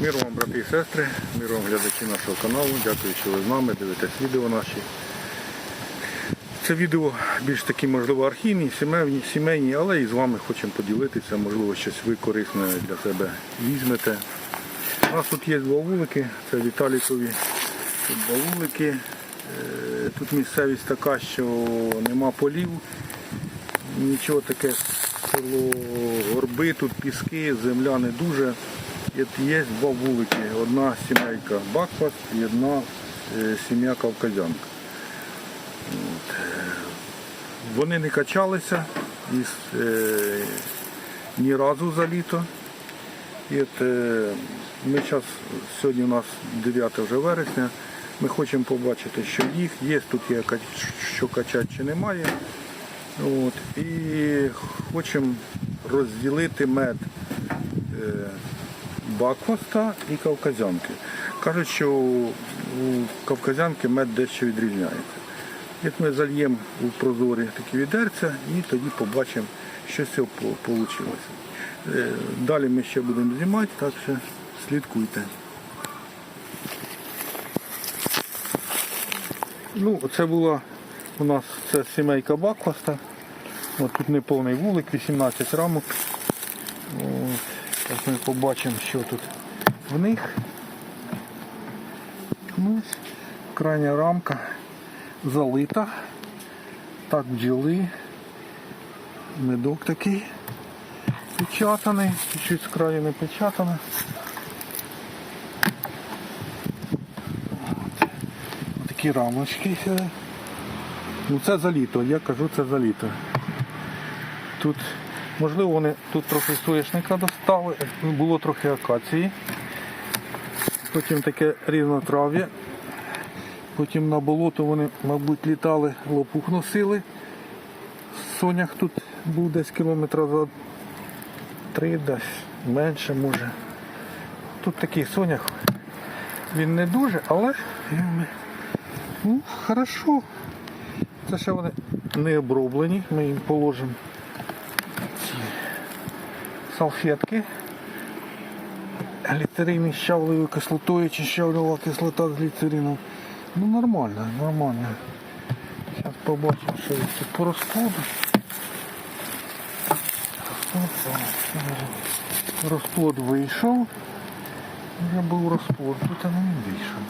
Мир вам, брати і сестри, мир вам глядачі нашого каналу. Дякую, що ви з нами, дивитесь відео наші. Це відео більш такі, можливо, архівні, сімейні, сімейні, але і з вами хочемо поділитися, можливо, щось ви корисне для себе візьмете. У нас тут є два вулики, це Віталікові тут два вулики. Е, Тут місцевість така, що нема полів, нічого таке село горби, тут піски, земля не дуже. Є- два вулики. Одна сімейка Бакфаст і одна е, сім'я Кавказянка. Е, Вони не качалися е, ні разу за літо. І от, ми зараз, сьогодні у нас 9 вже вересня, ми хочемо побачити, що їх є, тут є що качати чи немає. От, і хочемо розділити мед е, бакфаста і кавказянки. Кажуть, що у кавказянки мед дещо відрізняється. Як ми зальємо у прозорі такі відерця і тоді побачимо, що з цього вийшло. Далі ми ще будемо знімати, так що слідкуйте. Ну, це була у нас це сімейка Бакфаста. От тут неповний вулик, 18 рамок. От, зараз ми побачимо, що тут в них. Ну, крайня рамка залита. Так бджоли. Медок такий печатаний, чуть-чуть з краю не печатане. От. Такі рамочки. Ну це за літо, я кажу це за літо. Тут, можливо, вони тут трохи соняшника достали, було трохи акації. Потім таке різнотрав'я. Потім на болото вони, мабуть, літали, лопух носили. Сонях тут був десь кілометра за три, десь менше може. Тут такий сонях. Він не дуже, але ну, хорошо. Це ще вони не оброблені, ми їм положимо салфетки. Гліцерин із щавлевою кислотою чи щавлева кислота з гліцерином. Ну нормально, нормально. Зараз побачимо, що тут по розкладу. Розплод вийшов. Вже був розплод, тут не вийшов.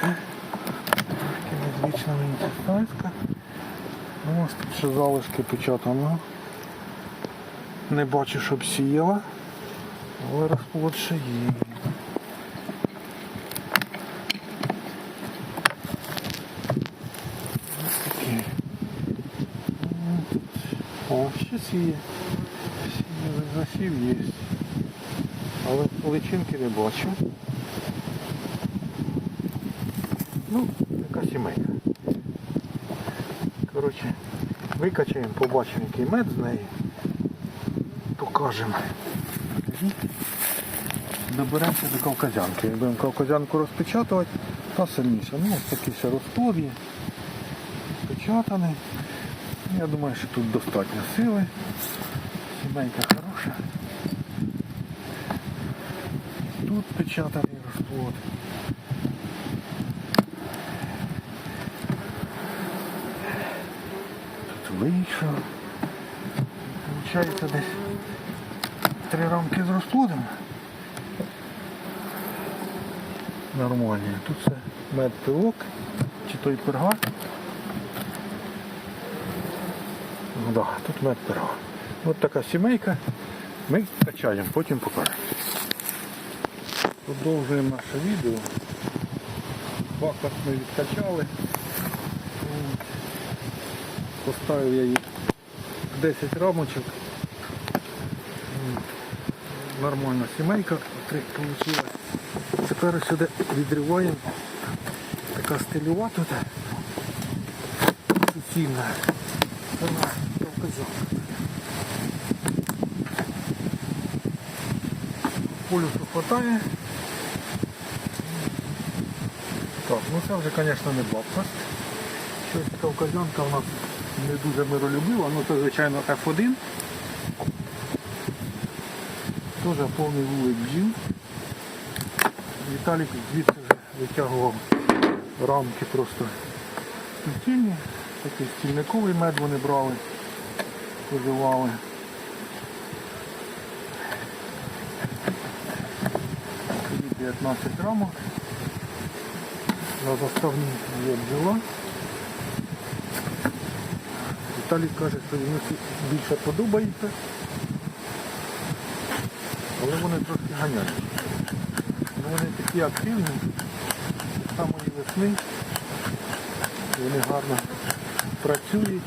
Трошки незвична мені ця. Ну, Ось тут ще залишки печатано. Не бачу, щоб сіяла, але розплод. Ось такі. О, ще сіє. Сіє, засів є. Але личинки не бачу. Ну, така сімейка. Коротше, викачаємо, побачимо, який мед з неї. Покажемо. Доберемося до кавказянки. Будемо кавказянку розпечатувати, та сильніше. Ну, ось такий ще розплод є. Я думаю, що тут достатньо сили. Сімейка хороша. Тут печатаний розплод. Тут вийшов. Получається десь три рамки з розплодом. Нормальні. Тут це медпилок, чи той перга. Ну да, тут медперга. Ось така сімейка. Ми качаємо, потім покажемо. Продовжуємо наше відео. Бакас ми відкачали. Поставив я їй 10 рамочок. Нормальна сімейка вийшла. Тепер сюди відриваємо. Така стильова тут. Суцільна. Вона кавказянка. Полюсу хватає. Так, ну це вже, звісно, не бабка. Щось кавказянка у нас не дуже миролюбива, ну це, звичайно, F1. Теж повний вулик бджіл. Віталік звідси вже витягував рамки просто суцільні. Такий стільниковий мед вони брали, позивали. Тоді 19 рамок. На заставні є бджола. Віталій каже, що йому більше подобається. Але вони трошки ганяють. Ну, вони такі активні, з самої весни. Вони гарно працюють,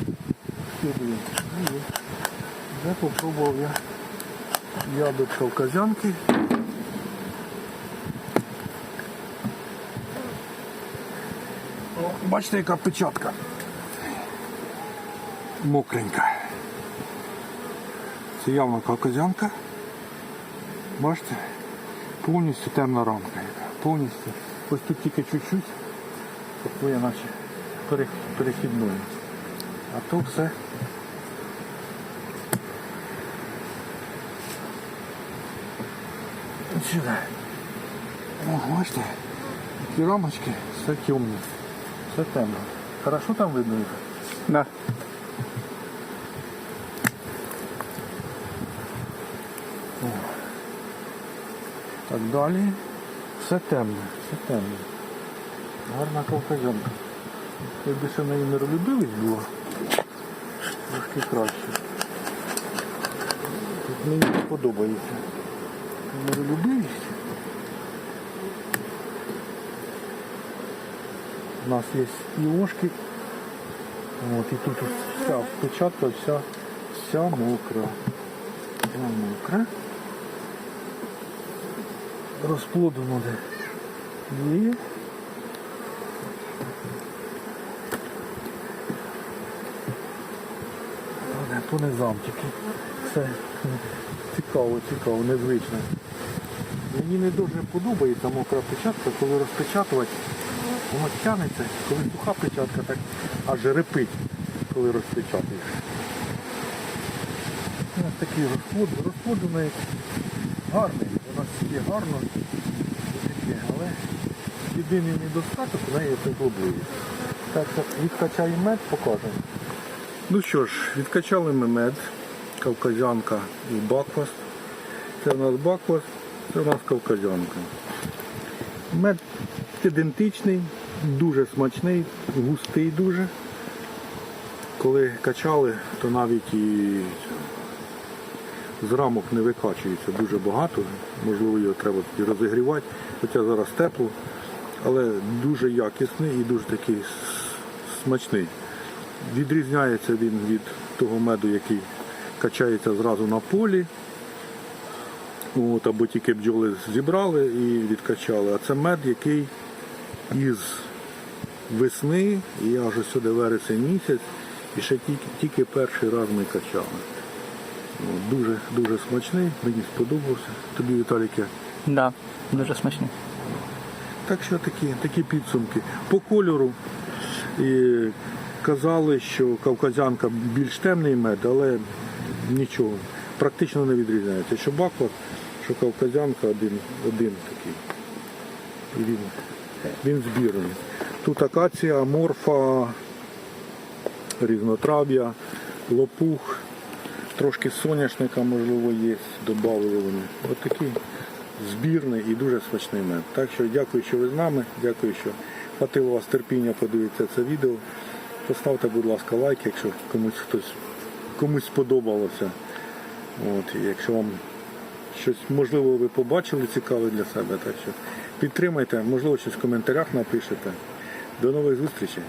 скидують. Ну, Вже попробував я ядок кавказянки. О, Бачите, яка печатка. Мокренька. Це явно кавказянка. Бачите? Повністю темна рамка. яка, Повністю. Ось тут тільки чуть-чуть. Такої наче перех- перехідною. А то все. Сюди. О, бачите, такі рамочки, все темне. Все темно. Хорошо там видно їх? Да. Так далі. Все темне, все темне. Гарна кавказянка. Якби ще неї миролюбивість була, трошки краще. Тут мені не подобається. Миролюбивість. У нас є і ошки. От, і тут вся печатка, вся, вся мокра. Вся мокра. Розплоду буде. Але по низам тільки. Все цікаво, цікаво, незвично. Мені не дуже подобається мокра печатка, коли розпечатувати, воно тягнеться, коли суха печатка, так аж репить, коли розпечатуєш. Ось такий розплод, розплод у неї гарний, є гарно, але єдиний недостаток у неї це глибливість. Так що відкачаємо мед, покажемо. Ну що ж, відкачали ми мед, кавказянка і баквас. Це у нас баквас, це у нас кавказянка. Мед ідентичний, дуже смачний, густий дуже. Коли качали, то навіть і з рамок не викачується дуже багато. Можливо, його треба розігрівати, хоча зараз тепло, але дуже якісний і дуже такий смачний. Відрізняється він від того меду, який качається зразу на полі. От, або тільки бджоли зібрали і відкачали. А це мед, який із весни і аж сюди вересень місяць, і ще тільки, тільки перший раз ми качали. От, Дуже, дуже смачний, мені сподобався. Тобі, Віталіке. Да, дуже смачні. Так що такі, такі підсумки. По кольору і казали, що кавказянка більш темний мед, але нічого, практично не відрізняється. Що баква, що кавказянка один, один такий. І Він, він збірний. Тут акація, морфа, різнотрав'я, лопух, трошки соняшника, можливо, є, додали вони. Ось такий збірний і дуже смачний мед. Так що дякую, що ви з нами. Дякую, що хватило вас терпіння подивитися це відео. Поставте, будь ласка, лайк, якщо комусь хтось комусь сподобалося. От, якщо вам щось можливо ви побачили цікаве для себе, так що підтримайте, можливо, щось в коментарях напишете. До нових зустрічей.